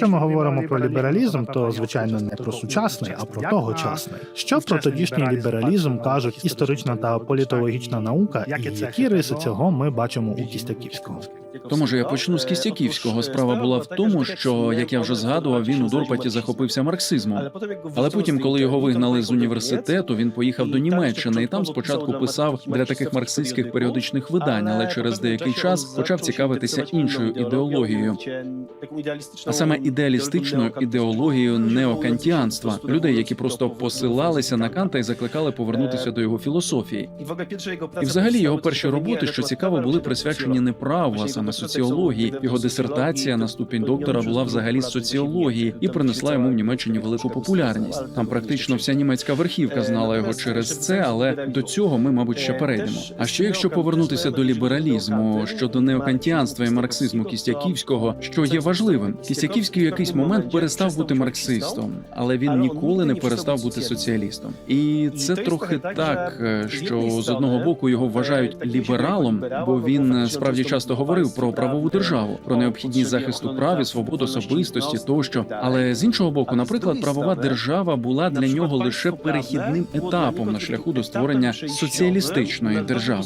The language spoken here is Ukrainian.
Якщо ми говоримо про лібералізм, то звичайно не про сучасний, а про тогочасний. Що про тодішній лібералізм кажуть історична та політологічна наука, і які риси цього ми бачимо у Кістяківського? То може я почну з Кістяківського. Справа була в тому, що як я вже згадував, він у Дорпаті захопився марксизмом. Але потім, коли його вигнали з університету, він поїхав до Німеччини і там спочатку писав для таких марксистських періодичних видань, але через деякий час почав цікавитися іншою ідеологією, а саме ідеалістичною ідеологією неокантіанства, людей, які просто посилалися на Канта і закликали повернутися до його філософії. І взагалі його перші роботи, що цікаво, були присвячені не праву, а саме соціології. Його дисертація на ступінь доктора була взагалі з соціології і принесла йому в Німеччині велику популярність. Там практично вся німецька верхівка знала його через це, але до цього ми, мабуть, ще перейдемо. А ще якщо повернутися до лібералізму щодо неокантіанства і марксизму Кістяківського, що є важливим, Кістяківський в якийсь момент перестав бути марксистом, але він ніколи не перестав бути соціалістом. І це трохи так, е, що з одного боку його вважають лібералом, бо він е, справді часто говорив про правову державу, про необхідність захисту прав і свобод особистості тощо. Але з іншого боку, наприклад, правова держава була для нього лише перехідним етапом на шляху до створення соціалістичної держави.